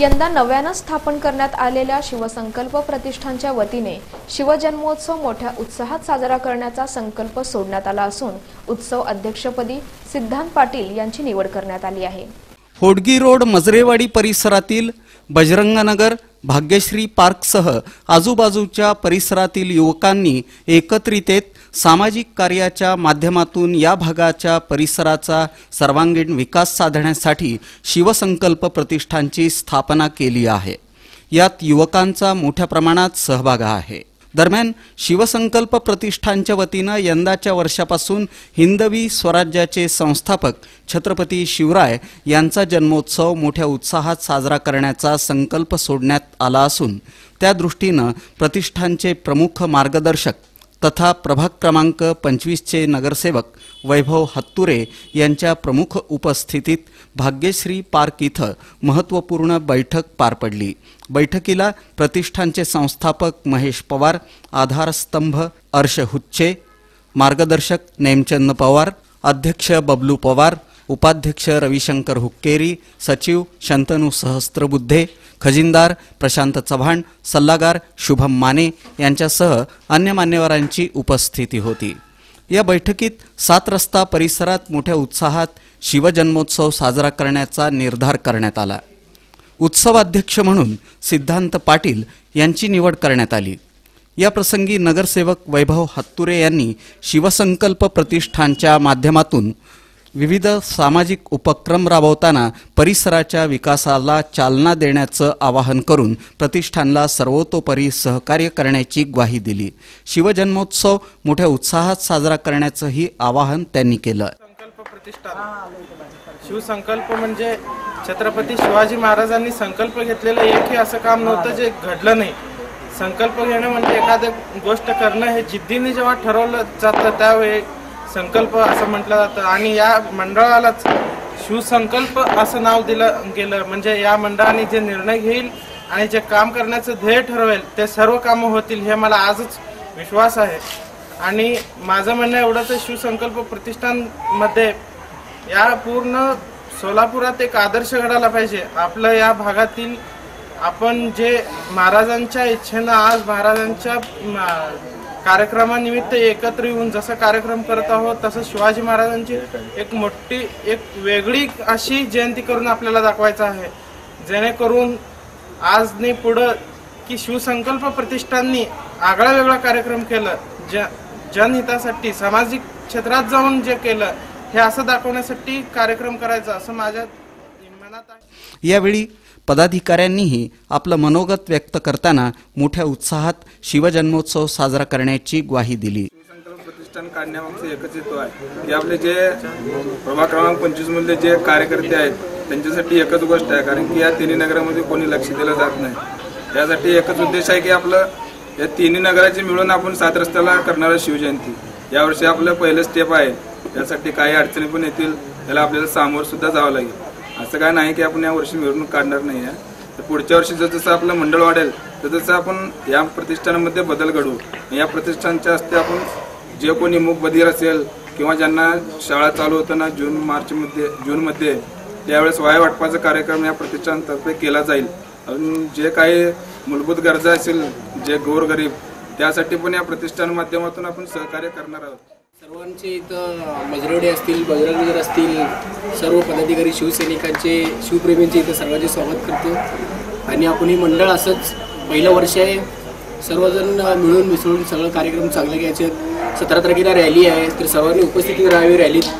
यंदा नव्यानं स्थापन करण्यात आलेल्या शिवसंकल्प प्रतिष्ठानच्या वतीने शिवजन्मोत्सव मोठ्या उत्साहात साजरा करण्याचा संकल्प सोडण्यात आला असून उत्सव अध्यक्षपदी सिद्धांत पाटील यांची निवड करण्यात आली आहे. होडगी रोड मजरेवाडी परिसरातील बजरंगनगर भाग्यश्री पार्कसह आजूबाजूच्या परिसरातील युवकांनी एकत्रित येत सामाजिक कार्याच्या माध्यमातून या भागाच्या परिसराचा सर्वांगीण विकास साधण्यासाठी शिवसंकल्प प्रतिष्ठानची स्थापना केली आहे. यात युवकांचा मोठ्या प्रमाणात सहभाग आहे. दरम्यान शिवसंकल्प प्रतिष्ठानच्या वतीनं यंदाच्या वर्षापासून हिंदवी स्वराज्याचे संस्थापक छत्रपती शिवराय यांचा जन्मोत्सव मोठ्या उत्साहात साजरा करण्याचा संकल्प सोडण्यात आला असून त्या दृष्टीनं प्रतिष्ठानचे प्रमुख मार्गदर्शक तथा प्रभाग क्रमांक पंचवीसचे नगरसेवक वैभव हत्तुरे यांच्या प्रमुख उपस्थितीत भाग्यश्री पार्क इथं महत्त्वपूर्ण बैठक पार पडली. बैठकीला प्रतिष्ठानचे संस्थापक महेश पवार आधारस्तंभ अर्श हुच्चे मार्गदर्शक नेमचंद पवार अध्यक्ष बबलू पवार उपाध्यक्ष रविशंकर हुक्केरी सचिव शंतनू सहस्त्रबुद्धे खजिनदार प्रशांत चव्हाण सल्लागार शुभम माने यांच्यासह अन्य मान्यवरांची उपस्थिती होती. या बैठकीत सात रस्ता परिसरात मोठ्या उत्साहात शिवजन्मोत्सव साजरा करण्याचा निर्धार करण्यात आला. उत्सवाध्यक्ष म्हणून सिद्धांत पाटील यांची निवड करण्यात आली. या प्रसंगी नगरसेवक वैभव हत्तुरे यांनी शिवसंकल्प प्रतिष्ठानच्या माध्यमातून विविध सामाजिक उपक्रम राबवताना परिसराच्या विकासाला चालना देण्याचं आवाहन करून प्रतिष्ठानला सर्वतोपरी सहकार्य करण्याची ग्वाही दिली. शिवजन्मोत्सव मोठ्या उत्साहात साजरा करण्याचंही आवाहन त्यांनी केलं. संकल्प प्रतिष्ठान. शिवसंकल्प म्हणजे छत्रपती शिवाजी महाराजांनी संकल्प घेतलेलं एकही असं काम नव्हतं जे घडलं नाही. संकल्प घेणं म्हणजे एखादं गोष्ट करणं हे जिद्दीने जेव्हा ठरवलं जातं त्यावेळी संकल्प असं म्हटलं जातं. आणि या मंडळालाच शिवसंकल्प असं नाव दिलं गेलं. म्हणजे या मंडळाने जे निर्णय घेईल आणि जे काम करण्याचं ध्येय ठरवेल ते सर्व कामं होतील हे मला आजच विश्वास आहे. आणि माझं म्हणणं एवढंच आहे, शिवसंकल्प प्रतिष्ठानमध्ये या पूर्ण सोलापुरात एक आदर्श घडायला पाहिजे. आपलं या भागातील आपण जे महाराजांच्या इच्छेनं आज महाराजांच्या कार्यक्रमानिमित्त एकत्र येऊन जसं कार्यक्रम करत आहोत तसं शिवाजी महाराजांची एक मोठी एक वेगळी अशी जयंती करून आपल्याला दाखवायचं आहे. जेणेकरून आज नाही पुढं की शिवसंकल्प प्रतिष्ठाननी आगळा वेगळा कार्यक्रम केलं ज जनहितासाठी सामाजिक क्षेत्रात जाऊन जे केलं हे असं दाखवण्यासाठी कार्यक्रम करायचा असं माझ्या यावेळी पदाधिकाऱ्यांनीही आपलं मनोगत व्यक्त करताना मोठ्या उत्साहात शिवजन्मोत्सव साजरा करण्याची ग्वाही दिली. प्रतिष्ठान काढण्यामागचं एकच हेतू आहे. की आपले जे प्रभाग क्रमांक पंचवीस मधले जे कार्यकर्ते आहेत त्यांच्यासाठी एकच गोष्ट आहे. कारण की या तिन्ही नगरामध्ये कोणी लक्ष दिलं जात नाही. त्यासाठी एकच उद्देश आहे की आपलं या तिन्ही नगराचे मिळून आपण सात रस्त्याला करणार शिवजयंती. यावर्षी आपलं पहिलं स्टेप आहे. त्यासाठी काही अडचणी पण येतील. त्याला आपल्याला सामोर सुद्धा जावं लागेल. असं काय नाही की आपण या वर्षी मिरवणूक काढणार नाही आहे. तर पुढच्या वर्षी जसं जसं आपलं मंडळ वाढेल तसं आपण या प्रतिष्ठानामध्ये बदल घडवू. या प्रतिष्ठानच्या हस्ते आपण जे कोणी मूक बधीर असेल किंवा ज्यांना शाळा चालू होताना जून मार्चमध्ये जूनमध्ये त्यावेळेस वाया वाटपाचा कार्यक्रम या प्रतिष्ठानतर्फे केला जाईल. अजून जे काही मूलभूत गरजा असेल जे गोरगरीब त्यासाठी पण या प्रतिष्ठान माध्यमातून आपण सहकार्य करणार आहोत. सर्वांचे इथं मजरवडे असतील बजरंगनगर असतील सर्व पदाधिकारी शिवसैनिकांचे शिवप्रेमींचे इथं सर्वांचे स्वागत करतो. आणि आपण हे मंडळ असंच पहिलं वर्ष आहे. सर्वजण मिळून मिसळून सगळं कार्यक्रम चांगले घ्यायचे सतरा तारखेला रॅली आहे तर सर्वांनी उपस्थिती राहावी रॅलीत.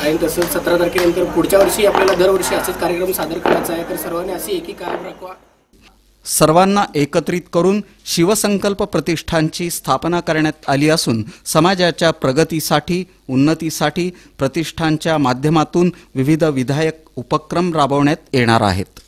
आणि तसंच सतरा तारखेनंतर पुढच्या वर्षी आपल्याला दरवर्षी असंच कार्यक्रम सादर करायचा आहे. तर सर्वांनी अशी एकी कायम राखवा. सर्वांना एकत्रित करून शिवसंकल्प प्रतिष्ठानची स्थापना करण्यात आली असून समाजाच्या प्रगतीसाठी उन्नतीसाठी प्रतिष्ठानच्या माध्यमातून विविध विधायक उपक्रम राबवण्यात येणार आहेत.